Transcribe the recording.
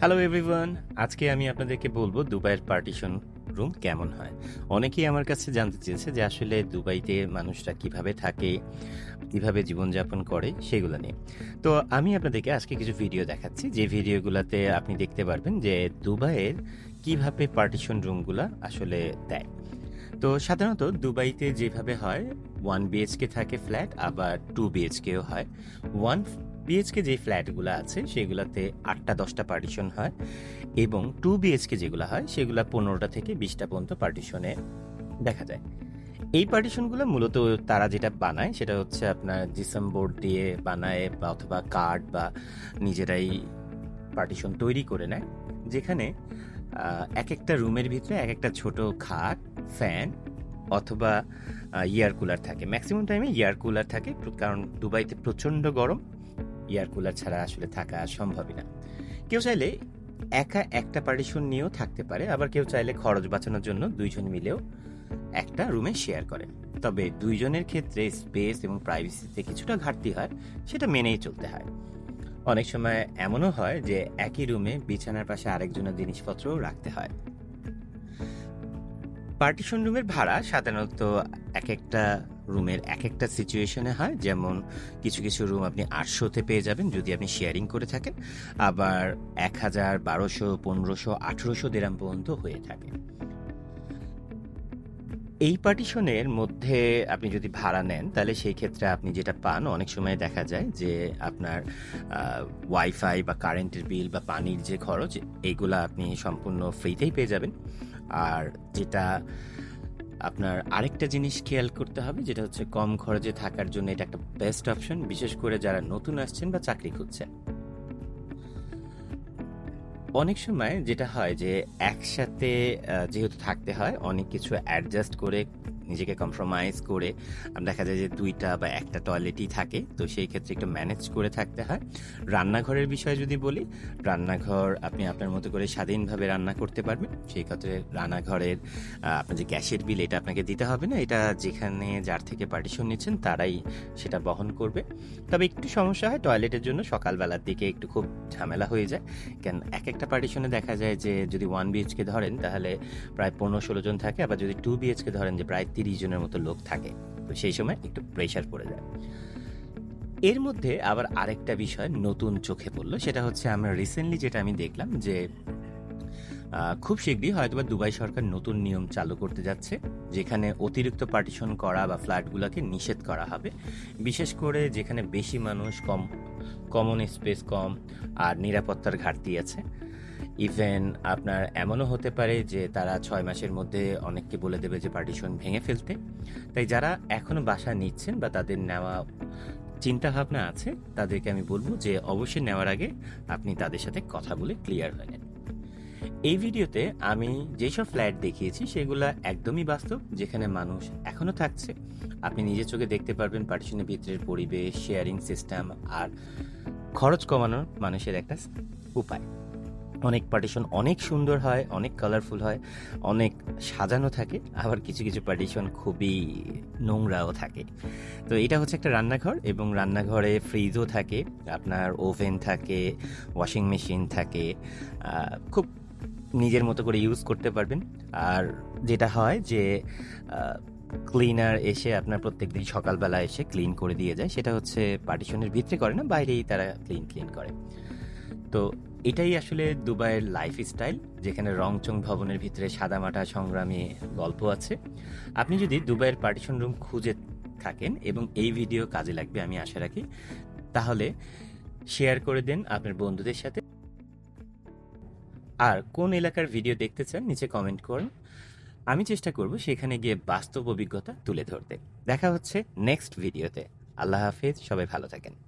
Hello everyone আজকে আমি আপনাদেরকে বলব দুবাইয়ের পার্টিশন রুম কেমন হয়। অনেকেই আমার কাছে জানতে চেয়েছে যে আসলে দুবাইতে মানুষরা কীভাবে থাকে, কীভাবে জীবনযাপন করে সেগুলো নিয়ে। তো আমি আপনাদেরকে আজকে কিছু ভিডিও দেখাচ্ছি। যে ভিডিওগুলোতে আপনি দেখতে পারবেন যে দুবাইয়ের কীভাবে পার্টিশন রুমগুলো আসলে দেয়। তো সাধারণত দুবাইতে যেভাবে হয় ওয়ান বিএইচকে থাকে ফ্ল্যাট আবার টু বিএইচকেও হয়। ওয়ান বিএইচকে যে ফ্ল্যাটগুলো আছে, সেগুলোতে আটটা, দশটা পার্টিশন হয় এবং টু বিএইচকে যেগুলো হয়, সেগুলো পনেরোটা থেকে বিশটা পর্যন্ত পার্টিশনে দেখা যায়। এই পার্টিশনগুলো মূলত তারা যেটা বানায়, সেটা হচ্ছে আপনার জিসম বোর্ড দিয়ে বানায় বা অথবা কার্ড বা নিজেরাই পার্টিশন তৈরি করে নেয়, যেখানে এক একটা রুমের ভিতরে এক একটা ছোট খাট, ফ্যান অথবা ইয়ার কুলার থাকে। ম্যাক্সিমাম টাইমে ইয়ার কুলার থাকে, কারণ দুবাইতে প্রচণ্ড গরম। এয়ার কুলার ছাড়া আসলে থাকা সম্ভবই না। কেউ চাইলে একা একটা পার্টিশন নিয়েও থাকতে পারে, আবার কেউ চাইলে খরচ বাঁচানোর জন্য দুইজন মিলেও একটা রুমে শেয়ার করে তবে দুইজনের ক্ষেত্রে স্পেস এবং প্রাইভেসিতে কিছুটা ঘাটতি হয়, সেটা মেনেই চলতে হয়। অনেক সময় এমনও হয় যে একই রুমে বিছানার পাশে আরেকজনের জিনিসপত্রও রাখতে হয়। পার্টিশন রুমের ভাড়া সাধারণত এক একটা রুমের এক একটা সিচুয়েশনে হয়। যেমন কিছু কিছু রুম আপনি আটশোতে পেয়ে যাবেন যদি আপনি শেয়ারিং করে থাকেন। আবার এক হাজার বারোশো, পনেরোশো, আঠেরোশো দেরাম পর্যন্ত হয়ে থাকে। এই পার্টিশনের মধ্যে আপনি যদি ভাড়া নেন, তাহলে সেই ক্ষেত্রে আপনি যেটা পান, অনেক সময় দেখা যায় যে আপনার ওয়াইফাই বা কারেন্টের বিল বা পানির যে খরচ এইগুলা আপনি সম্পূর্ণ ফ্রিতেই পেয়ে যাবেন। আর যেটা আপনার আরেকটা জিনিস খেয়াল করতে হবে, যেটা হচ্ছে কম খরচে থাকার জন্য এটা একটা বেস্ট অপশন বিশেষ করে যারা নতুন আসছেন বা চাকরি খুঁজছেন। অনেক সময় যেটা হয় যে একসাথে যেহেতু থাকতে হয় অনেক কিছু অ্যাডজাস্ট করে নিজেকে কম্প্রোমাইজ করে দেখা যায় যে দুইটা বা একটা টয়লেটই থাকে। তো সেই ক্ষেত্রে একটু ম্যানেজ করে থাকতে হয়। রান্নাঘরের বিষয়ে যদি বলি, রান্নাঘর আপনি আপনার মতো করে স্বাধীনভাবে রান্না করতে পারবেন। সেই ক্ষেত্রে রান্নাঘরের আপনার যে গ্যাসের বিল এটা আপনাকে দিতে হবে না। এটা যেখানে যার থেকে পার্টিশন নিচ্ছেন, তারাই সেটা বহন করবে। তবে একটু সমস্যা হয় টয়লেটের জন্য, সকালবেলার দিকে একটু খুব ঝামেলা হয়ে যায়। কেন এক একটা পার্টিশনে দেখা যায় যে যদি ওয়ান বিএইচকে ধরেন, তাহলে প্রায় পনেরো ষোলো জন থাকে। আবার যদি টু বিএইচকে ধরেন, যে প্রায় তিরিশ জনের মতো লোক থাকে। তো সেই সময় একটু প্রেশার পড়ে যায়। এর মধ্যে আবার আরেকটা বিষয় নতুন চোখে পড়ল, সেটা হচ্ছে আমরা রিসেন্টলি যেটা আমি দেখলাম যে খুব শীঘ্রই হয়তোবা দুবাই সরকার নতুন নিয়ম চালু করতে যাচ্ছে, যেখানে অতিরিক্ত পার্টিশন করা বা ফ্ল্যাটগুলোকে নিষেধ করা হবে। বিশেষ করে যেখানে বেশি মানুষ কম কমন স্পেস কম আর নিরাপত্তার ঘাটতি আছে। ইভেন আপনার এমনও হতে পারে যে তারা ছয় মাসের মধ্যে অনেককে বলে দেবে যে পার্টিশন ভেঙে ফেলতে। তাই যারা এখনও বাসা নিচ্ছেন বা তাদের নেওয়া চিন্তা ভাবনা আছে, তাদেরকে আমি বলব যে অবশ্যই নেওয়ার আগে আপনি তাদের সাথে কথা বলে ক্লিয়ার হয়ে নেন। এই ভিডিওতে আমি যেসব ফ্ল্যাট দেখিয়েছি, সেগুলা একদমই বাস্তব, যেখানে মানুষ এখনও থাকছে। আপনি নিজের চোখে দেখতে পারবেন পার্টিশনের ভিতরের পরিবেশ শেয়ারিং সিস্টেম আর খরচ কমানোর মানুষের একটা উপায়। অনেক পার্টিশন অনেক সুন্দর হয়, অনেক কালারফুল হয়, অনেক সাজানো থাকে, আবার কিছু কিছু পার্টিশন খুবই নোংরাও থাকে। তো এটা হচ্ছে একটা রান্নাঘর এবং রান্নাঘরে ফ্রিজও থাকে, আপনার ওভেন থাকে ওয়াশিং মেশিন থাকে খুব নিজের মতো করে ইউজ করতে পারবেন। আর যেটা হয় যে ক্লিনার এসে আপনার প্রত্যেক দিন সকালবেলা এসে ক্লিন করে দিয়ে যায়, সেটা হচ্ছে পার্টিশনের ভিতরে করে না, বাইরেই তারা ক্লিন ক্লিন করে। তো এটাই আসলে দুবাইয়ের লাইফ স্টাইল যেখানে রংচং ভবনের ভিতরে সাদামাটা সংগ্রামী গল্প আছে। আপনি যদি দুবাইয়ের পার্টিশন রুম খুঁজে থাকেন এবং এই ভিডিও কাজে লাগবে, আমি আশা রাখি, তাহলে শেয়ার করে দেন আপনার বন্ধুদের সাথে। আর কোন এলাকার ভিডিও দেখতে চান, নিচে কমেন্ট করুন। আমি চেষ্টা করব সেখানে গিয়ে বাস্তব অভিজ্ঞতা তুলে ধরতে। দেখা হচ্ছে নেক্সট ভিডিওতে আল্লাহ হাফিজ, সবাই ভালো থাকেন।